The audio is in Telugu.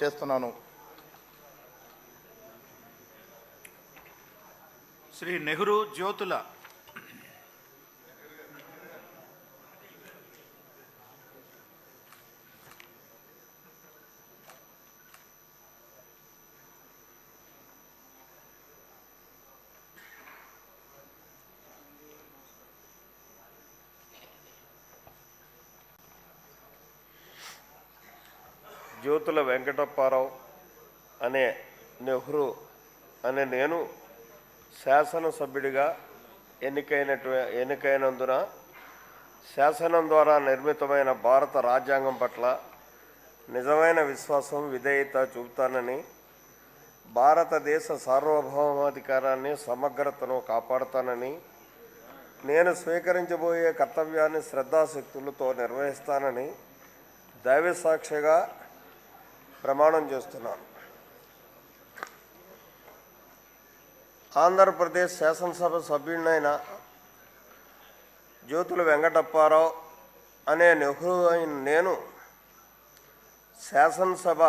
చేస్తున్నాను. శ్రీ నెహ్రూ జ్యోతుల జ్యోతుల వెంకటప్పారావు అనే నెహ్రూ అనే నేను శాసనసభ్యుడిగా ఎన్నికైనటు ఎన్నికైనందున శాసనం ద్వారా నిర్మితమైన భారత రాజ్యాంగం పట్ల నిజమైన విశ్వాసం విధేయత చూపుతానని భారతదేశ సార్వభౌమాధికారాన్ని సమగ్రతను కాపాడుతానని నేను స్వీకరించబోయే కర్తవ్యాన్ని శ్రద్ధాశక్తులతో నిర్వహిస్తానని దైవ సాక్షిగా ప్రమాణం చేస్తున్నాను. ఆంధ్రప్రదేశ్ శాసనసభ సభ్యుడినైన జ్యోతుల వెంకటప్పారావు అనే నెహ్రూ అయిన నేను శాసనసభ